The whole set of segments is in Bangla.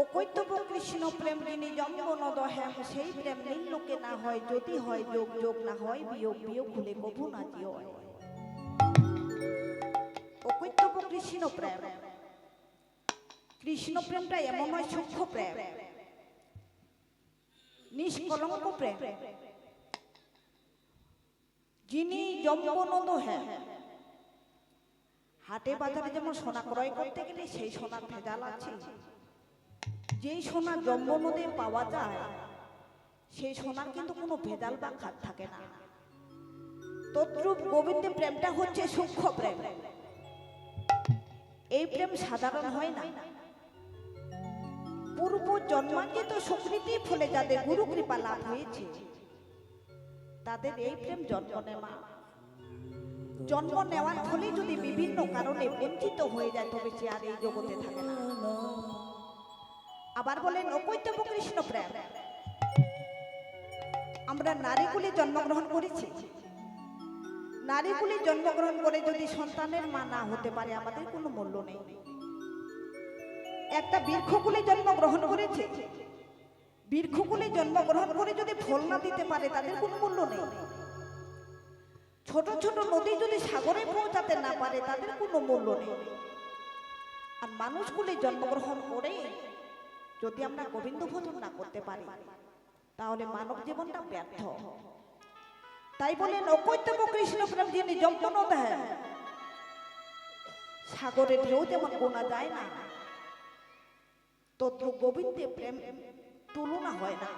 অকৈতব কৃষ্ণ প্রেম যিনি জম্বনদ হ্যাম সেই প্রেম নীললোকে না হয়, যদি হয় যোগ যোগ না হয়, বিয়োগ বিয়োগ ভুলে কভু না জিও অকৈতব কৃষ্ণ প্রেম। কৃষ্ণ প্রেমটা এমন হয় সূক্ষ্ম প্রেম। নিষ্কলঙ্ক প্রেম। যিনি জম্বনদ হ্যাঁ হাটে বাজারে যেমন সোনা ক্রয় করতে গেলে সেই সোনার ভেজাল আছে। যেই সোনা জম্বনদে পাওয়া যায়, সেই সোনার কিন্তু কোনো ভেদাল বা খাত থাকে না। তদ্রূপ গোবিন্দের প্রেমটা হচ্ছে সূক্ষ্ম প্রেম। এই প্রেম সাধারণ হয় না। পূর্ব জন্মাঙ্কিত সুকৃতি ফলে যাদের গুরু কৃপা লাভ হয়েছে, তাদের এই প্রেম জন্ম নেওয়া। জন্ম নেওয়ার ফলে যদি বিভিন্ন কারণে বঞ্চিত হয়ে যায়, তবে সে আর এই জগতে থাকে না। আবার বলেন অকৈতব কৃষ্ণ প্রেম। আমরা নারীকুলে জন্মগ্রহণ করেছি। নারীকুলে জন্মগ্রহণ করে যদি সন্তানের মা না হতে পারে, আমাদের কোনো মূল্য নেই। একটা বৃক্ষকুলে জন্মগ্রহণ করেছে। বৃক্ষকুলে জন্মগ্রহণ করে যদি ফল না দিতে পারে, তাদের কোনো মূল্য নেই। ছোট ছোট নদী যদি সাগরে পৌঁছাতে না পারে, তাদের কোনো মূল্য নেই। আর মানুষগুলি জন্মগ্রহণ করে যদি আমরা গোবিন্দ ভোজন না করতে পারি, তাহলে মানব জীবনটা ব্যর্থ। তাই বলেন অকৈতব কৃষ্ণ প্রেম যিনি যম্পন দেয় সাগরে ঢেউ যেমন গোনা যায় না, তদ্রুপ গোবিন্দের প্রেম তুলনা হয় না।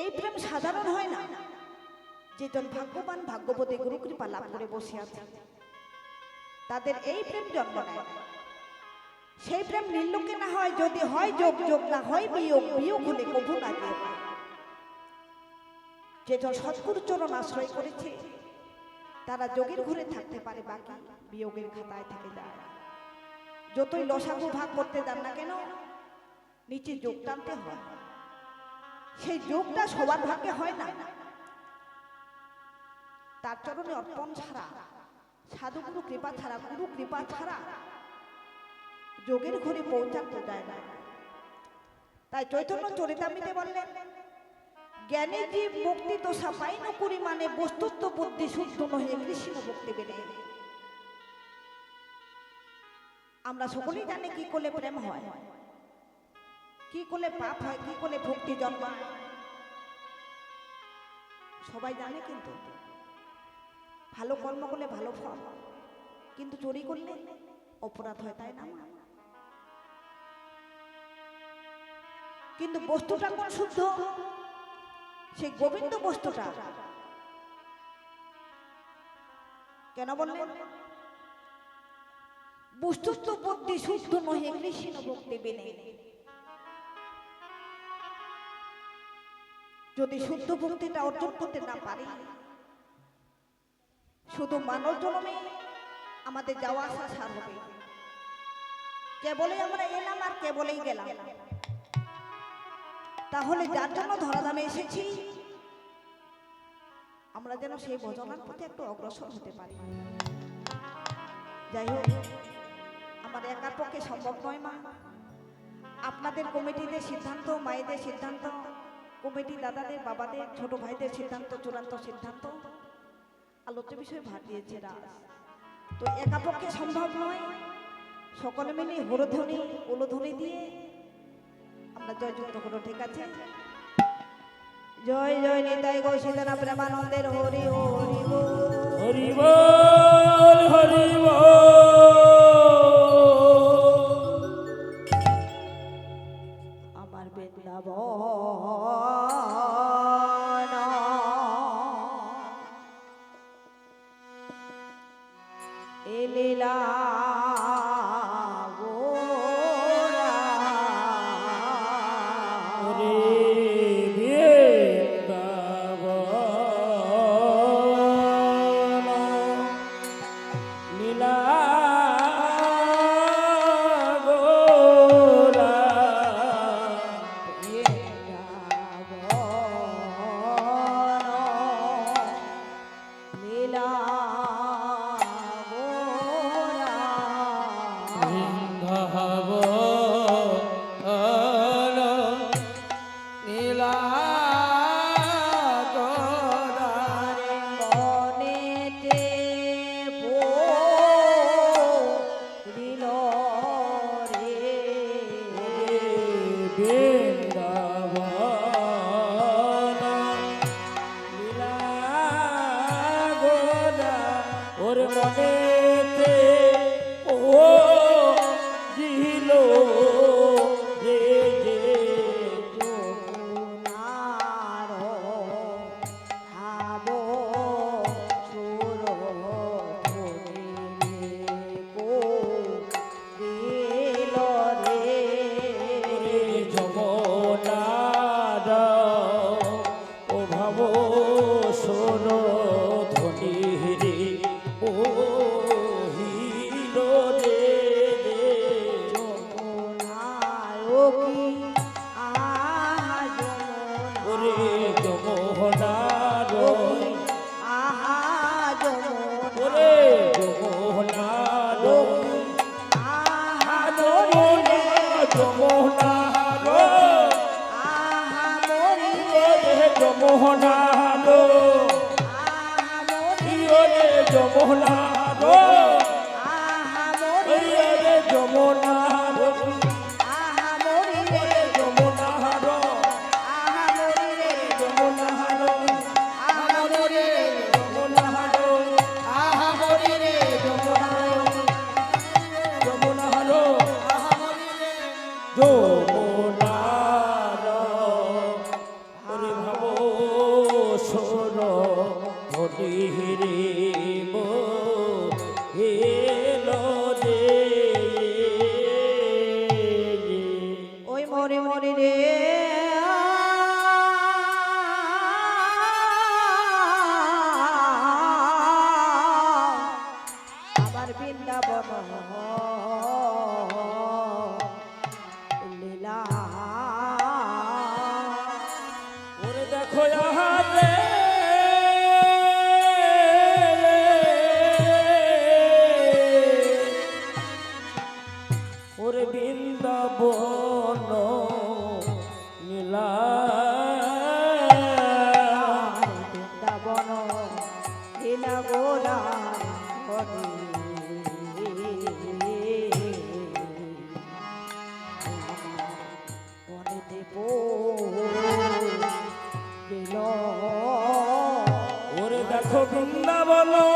এই প্রেম সাধারণ হয় না, যেজন ভাগ্যবান ভাগ্যবতী গুরু কৃপা লাভ করে বসে আছে, তাদের এই প্রেম জন্ম নেয়। সেই প্রেম নির্লোকে না হয়, যদি হয় যোগ যোগ না হয় বিয়োগ বিয়োগ হলে কভু না যেও যেজন সৎগুরু চরণ আশ্রয় করেছে, তারা যোগের ঘুরে থাকতে পারে, বাকি বিয়োগের খাতায় থেকে যায়। যতই লসাগু ভাগ করতে যান না কেন, নিচে যোগ টানতে হয়। সেই যোগটা সবার ভাগ্যে হয় না। তার চরণে অর্পণ ছাড়া, সাধুগুরু কৃপা ছাড়া, গুরু কৃপা ছাড়া যোগের ঘরে পৌঁছাতে যায় না। তাই চৈতন্য চরিতামিতে বললেন, জ্ঞানে জীব মুক্তি দোষা পাই ন করি মানে বস্তুত্ব বুদ্ধি শুদ্ধ নহে কৃষ্ণ ভক্তি বেড়ে আমরা সকলেই জানি কি করলে প্রেম হয়, কি করলে পাপ হয়, কি করলে ভক্তি জন্মায় সবাই জানে কিন্তু, ভালো কর্ম করলে ভালো ফল, কিন্তু চুরি করলে অপরাধ হয়, তাই না কিন্তু বস্তুটা কোন শুদ্ধ? সেই গোবিন্দ বস্তুটা। কেন বললেন? বস্তুত্ব বুদ্ধি শুদ্ধ নহে, কৃষ্ণ ভক্তি বিনে। যদি শুদ্ধ ভক্তিটা অর্জন করতে না পারি, শুধু মানব জন্মে আমাদের যাওয়া আসা সার হবে। কেবলই আমরা এলাম আর কেবলই গেলাম। তাহলে যার জন্য ধরাধামে এসেছি, আমরা যেন সেই ভজনার প্রতি একটু অগ্রসর হতে পারি। যাই হোক, আমার একার পক্ষে সম্ভব নয় মা। আপনাদের কমিটিদের সিদ্ধান্ত, মায়েদের সিদ্ধান্ত, কমিটি দাদাদের, বাবাদের, ছোট ভাইদের সিদ্ধান্ত, চূড়ান্ত সিদ্ধান্ত, আলোচ্য বিষয়ে ভার দিয়েছে তো একা পক্ষে সম্ভব নয়। সকলে মিলে হরধ্বনি উলোধ্বনি দিয়ে আমরা জয়যুক্ত করো ঠিক আছে? জয় জয় নিতাই গৌসীদানা প্রেমানন্দের হরি হরি। হরি হরি আমার বৃন্দাবন। এ মোহনালো আহা মরিলে যে মোহনালো ইয়ে যে মোহনালো বন নীলা বৃন্দাবন নীলা গোলা মনে দেব ওরে দেখো বৃন্দাবন।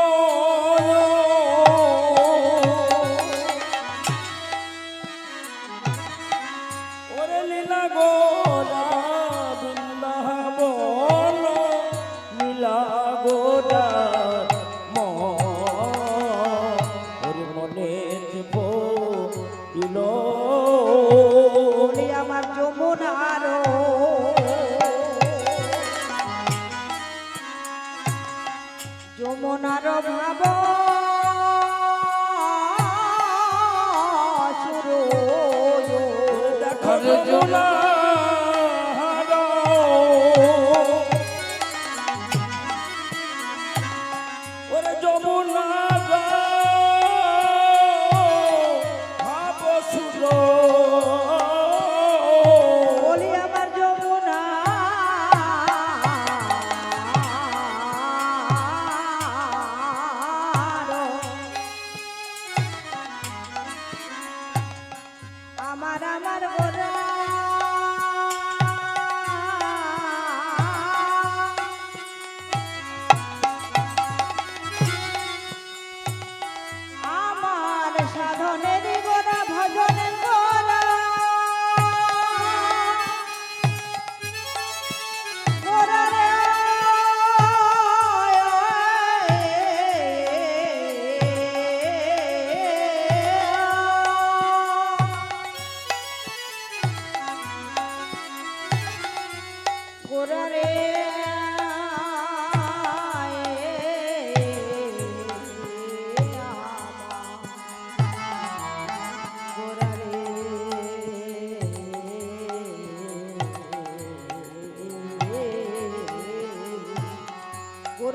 you know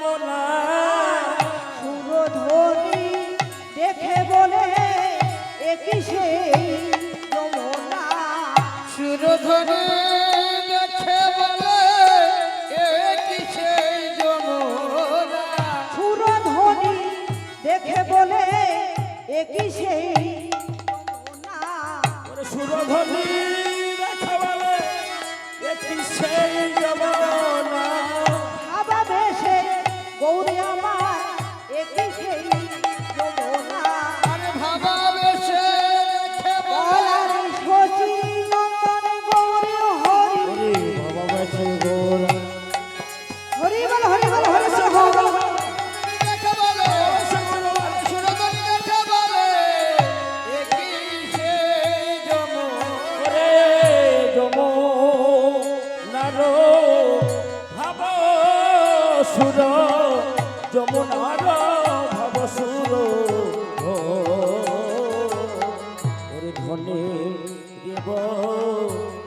যমুনা সুরধনি দেখে বলে একই সেই যমুনা? দেখে বলে একই সেই যমুনা? সুরধনি দেখে বলে একই সেই যমুনা? ওরে সুরধনি দেখা বলে একটি সেই যমুনা? ধনে দেব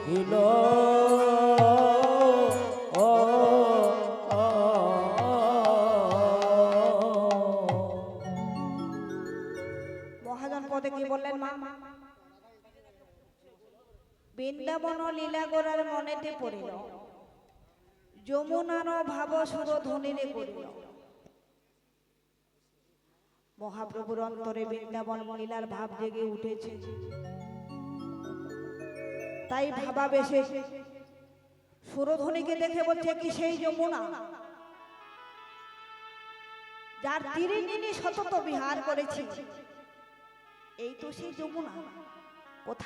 হিল মহাজন পদে কি বললেন মা? বৃন্দাবন লীলা গোরার মনেতে পড়িল। যমুনার ভাব সুর ধ্বনিরে করিল মহাপ্রভুর অন্তরে বৃন্দাবন মহিলার ভাব জেগে উঠেছে। তাই ভাবা বেশে সুরধ্বনিকে দেখে বলছে, কি সেই যমুনা? যার তীরে নিনি বিহার করেছে। এই তো সেই যমুনা। কোথায়